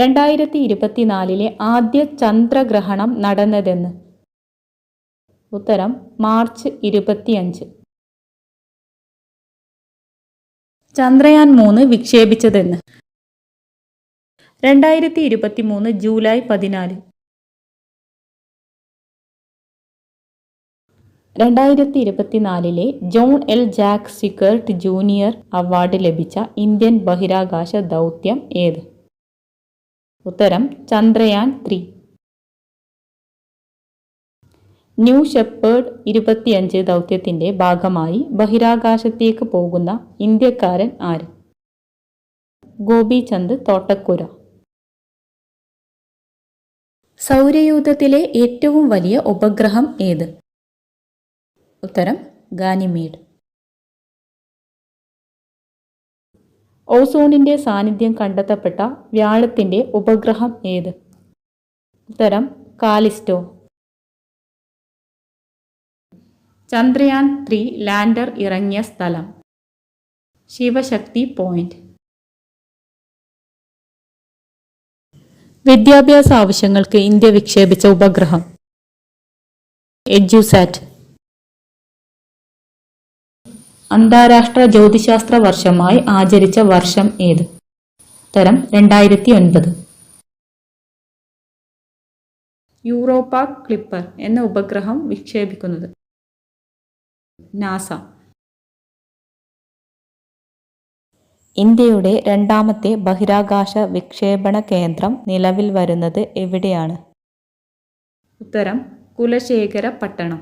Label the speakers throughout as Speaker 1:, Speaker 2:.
Speaker 1: രണ്ടായിരത്തി ഇരുപത്തിനാലിലെ ആദ്യ ചന്ദ്രഗ്രഹണം നടന്നതെന്ന് ഉത്തരം മാർച്ച് ഇരുപത്തിയഞ്ച് ചന്ദ്രയാൻ മൂന്ന് വിക്ഷേപിച്ചതെന്ന് രണ്ടായിരത്തി ഇരുപത്തി മൂന്ന് ജൂലൈ പതിനാല് രണ്ടായിരത്തി ഇരുപത്തിനാലിലെ John L Jack Swigert Junior award ലഭിച്ച ഇന്ത്യൻ ബഹിരാകാശ ദൗത്യം ഏത് ഉത്തരം ചന്ദ്രയാൻ ത്രീ ന്യൂ ഷെപ്പേർഡ് ഇരുപത്തിയഞ്ച് ദൗത്യത്തിന്റെ ഭാഗമായി ബഹിരാകാശത്തേക്ക് പോകുന്ന ഇന്ത്യക്കാരൻ ആര് ഗോപിചന്ദ് തോട്ടക്കുര സൗരയൂഥത്തിലെ ഏറ്റവും വലിയ ഉപഗ്രഹം ഏത് ഉത്തരം ഗാനിമേഡ് ഓസോണിന്റെ സാന്നിധ്യം കണ്ടെത്തപ്പെട്ട വ്യാഴത്തിന്റെ ഉപഗ്രഹം ഏത് ഉത്തരം കാലിസ്റ്റോ ചന്ദ്രയാൻ ത്രീ ലാൻഡർ ഇറങ്ങിയ സ്ഥലം ശിവശക്തി പോയിന്റ് വിദ്യാഭ്യാസ ആവശ്യങ്ങൾക്ക് ഇന്ത്യ വിക്ഷേപിച്ച ഉപഗ്രഹം എഡ്യൂസാറ്റ് അന്താരാഷ്ട്ര ജ്യോതിശാസ്ത്ര വർഷമായി ആചരിച്ച വർഷം ഏത് തരം രണ്ടായിരത്തി ഒൻപത് യൂറോപ്പ ക്ലിപ്പർ എന്ന ഉപഗ്രഹം വിക്ഷേപിക്കുന്നത് നാസ ഇന്ത്യയുടെ രണ്ടാമത്തെ ബഹിരാകാശ വിക്ഷേപണ കേന്ദ്രം നിലവിൽ വരുന്നത് എവിടെയാണ് ഉത്തരം കുലശേഖര പട്ടണം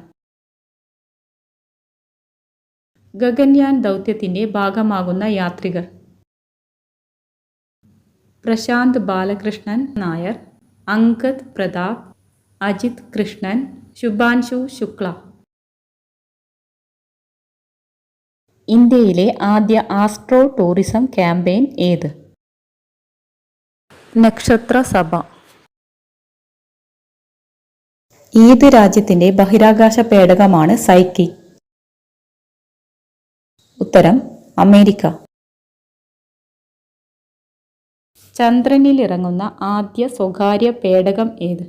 Speaker 1: ഗഗൻയാൻ ദൗത്യത്തിൻ്റെ ഭാഗമാകുന്ന യാത്രികർ പ്രശാന്ത് ബാലകൃഷ്ണൻ നായർ അങ്കദ് പ്രതാപ് അജിത് കൃഷ്ണൻ ശുഭാൻഷു ശുക്ല ഇന്ത്യയിലെ ആദ്യ ആസ്ട്രോ ടൂറിസം ക്യാമ്പയിൻ ഏത് നക്ഷത്ര സഭ ഏത് രാജ്യത്തിൻ്റെ ബഹിരാകാശ പേടകമാണ് സൈക്കിക് ഉത്തരം അമേരിക്ക ചന്ദ്രനിൽ ഇറങ്ങുന്ന ആദ്യ സ്വകാര്യ പേടകം ഏത്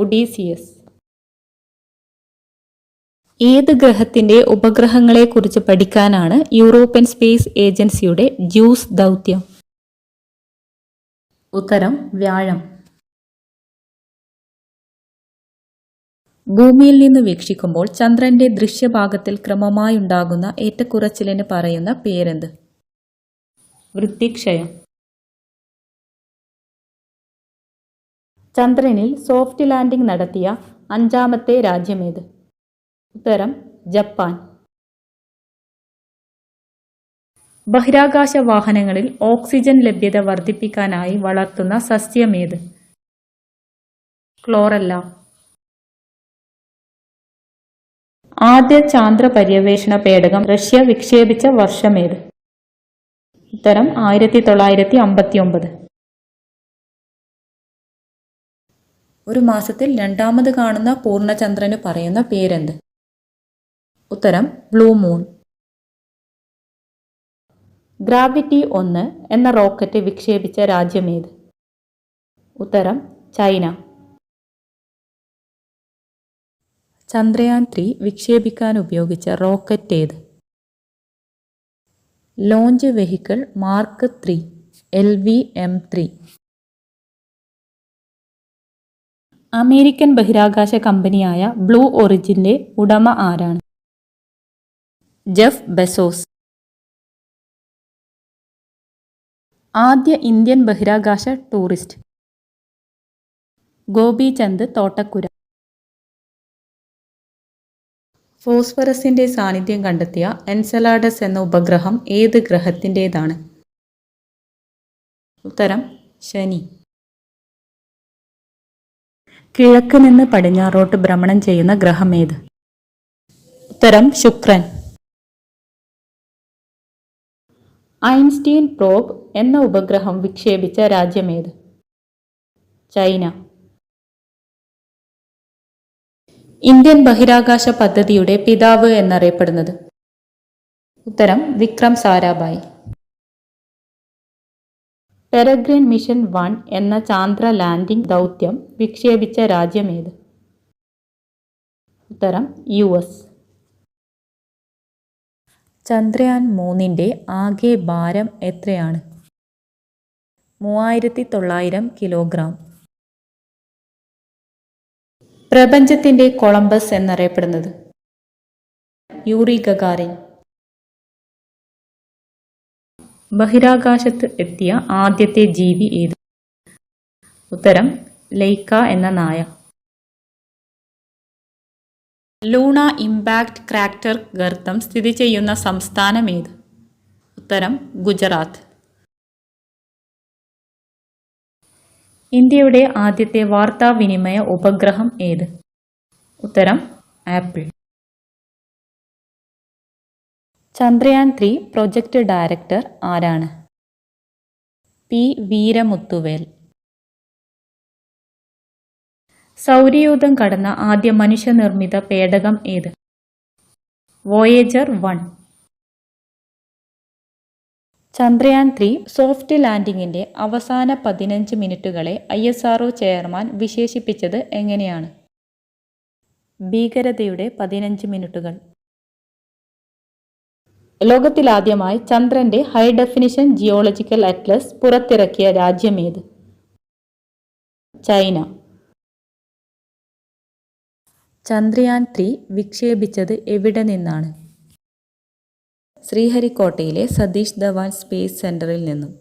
Speaker 1: ഒഡീസിയസ് ഏത് ഗ്രഹത്തിന്റെ ഉപഗ്രഹങ്ങളെ കുറിച്ച് പഠിക്കാനാണ് യൂറോപ്യൻ സ്പേസ് ഏജൻസിയുടെ ജ്യൂസ് ദൗത്യം ഉത്തരം വ്യാഴം ഭൂമിയിൽ നിന്ന് വീക്ഷിക്കുമ്പോൾ ചന്ദ്രന്റെ ദൃശ്യഭാഗത്തിൽ ഉണ്ടാകുന്ന ഏറ്റക്കുറച്ചിലിന് പറയുന്ന പേരെന്ത് വൃത്തിക്ഷയം ചന്ദ്രനിൽ സോഫ്റ്റ് ലാൻഡിംഗ് നടത്തിയ അഞ്ചാമത്തെ രാജ്യമേത് ഉത്തരം ജപ്പാൻ ബഹിരാകാശ വാഹനങ്ങളിൽ ഓക്സിജൻ ലഭ്യത വർദ്ധിപ്പിക്കാനായി വളർത്തുന്ന സസ്യമേത് ക്ലോറല്ല ആദ്യ ചാന്ദ്ര പര്യവേഷണ പേടകം റഷ്യ വിക്ഷേപിച്ച വർഷമേത് ഉത്തരം ആയിരത്തി തൊള്ളായിരത്തി അമ്പത്തി ഒമ്പത് ഒരു മാസത്തിൽ രണ്ടാമത് കാണുന്ന പൂർണ്ണചന്ദ്രന് പറയുന്ന പേരെന്ത് ഉത്തരം ബ്ലൂ മൂൺ ഗ്രാവിറ്റി ഒന്ന് എന്ന റോക്കറ്റ് വിക്ഷേപിച്ച രാജ്യമേത് ഉത്തരം ചൈന ചന്ദ്രയാൻ ത്രീ വിക്ഷേപിക്കാൻ ഉപയോഗിച്ച റോക്കറ്റ് ഏത് launch vehicle mark three L V M three American ബഹിരാകാശ കമ്പനിയായ ബ്ലൂ ഒറിജിൻ്റെ ഉടമ ആരാണ് ജെഫ് ബെസോസ് ആദ്യ ഇന്ത്യൻ ബഹിരാകാശ ടൂറിസ്റ്റ് ഗോപിചന്ദ് തോട്ടക്കുര ഫോസ്ഫറസിന്റെ സാന്നിധ്യം കണ്ടെത്തിയ എൻസലാഡസ് എന്ന ഉപഗ്രഹം ഏത് ഗ്രഹത്തിൻ്റേതാണ് ഉത്തരം ശനി കിഴക്ക് നിന്ന് പടിഞ്ഞാറോട്ട് ഭ്രമണം ചെയ്യുന്ന ഗ്രഹം ഏത് ഉത്തരം ശുക്രൻ ഐൻസ്റ്റീൻ പ്രോബ് എന്ന ഉപഗ്രഹം വിക്ഷേപിച്ച രാജ്യമേത് ചൈന ഇന്ത്യൻ ബഹിരാകാശ പദ്ധതിയുടെ പിതാവ് എന്നറിയപ്പെടുന്നത് ഉത്തരം Vikram Sarabhai Peregrine mission one എന്ന ചാന്ദ്ര ലാൻഡിംഗ് ദൗത്യം വിക്ഷേപിച്ച രാജ്യം ഏത് ഉത്തരം യു എസ് ചന്ദ്രയാൻ മൂന്നിൻ്റെ ആകെ ഭാരം എത്രയാണ് മൂവായിരത്തി തൊള്ളായിരം കിലോഗ്രാം പ്രപഞ്ചത്തിന്റെ കൊളംബസ് എന്നറിയപ്പെടുന്നത് യൂറി ഗഗാറിൻ ബഹിരാകാശത്ത് എത്തിയ ആദ്യത്തെ ജീവി ഏത് ഉത്തരം ലൈക്ക എന്ന നായ ലൂണ ഇമ്പാക്ട് ക്രാക്ടർ ഗർത്തം സ്ഥിതി ചെയ്യുന്ന സംസ്ഥാനം ഏത് ഉത്തരം ഗുജറാത്ത് ഇന്ത്യയുടെ ആദ്യത്തെ വാർത്താവിനിമയ ഉപഗ്രഹം ഏത് ഉത്തരം Apple Chandrayaan three project director ആരാണ് പി വീരമുത്തുവേൽ സൗരയൂഥം കടന്ന ആദ്യ മനുഷ്യനിർമ്മിത പേടകം ഏത് Voyager one Chandrayaan three soft ലാൻഡിങ്ങിൻ്റെ അവസാന പതിനഞ്ച് മിനിറ്റുകളെ ഐ എസ് ഒ ചെയർമാൻ വിശേഷിപ്പിച്ചത് എങ്ങനെയാണ് ഭീകരതയുടെ പതിനഞ്ച് മിനിറ്റുകൾ ലോകത്തിലാദ്യമായി ചന്ദ്രന്റെ ഹൈ ഡെഫിനിഷൻ ജിയോളജിക്കൽ അറ്റ്ലസ് പുറത്തിറക്കിയ രാജ്യമേത് ചൈന ചന്ദ്രയാൻ ത്രീ വിക്ഷേപിച്ചത് എവിടെ നിന്നാണ് ശ്രീഹരിക്കോട്ടയിലെ സതീഷ് ധവാൻ സ്പേസ് സെൻറ്ററിൽ നിന്നും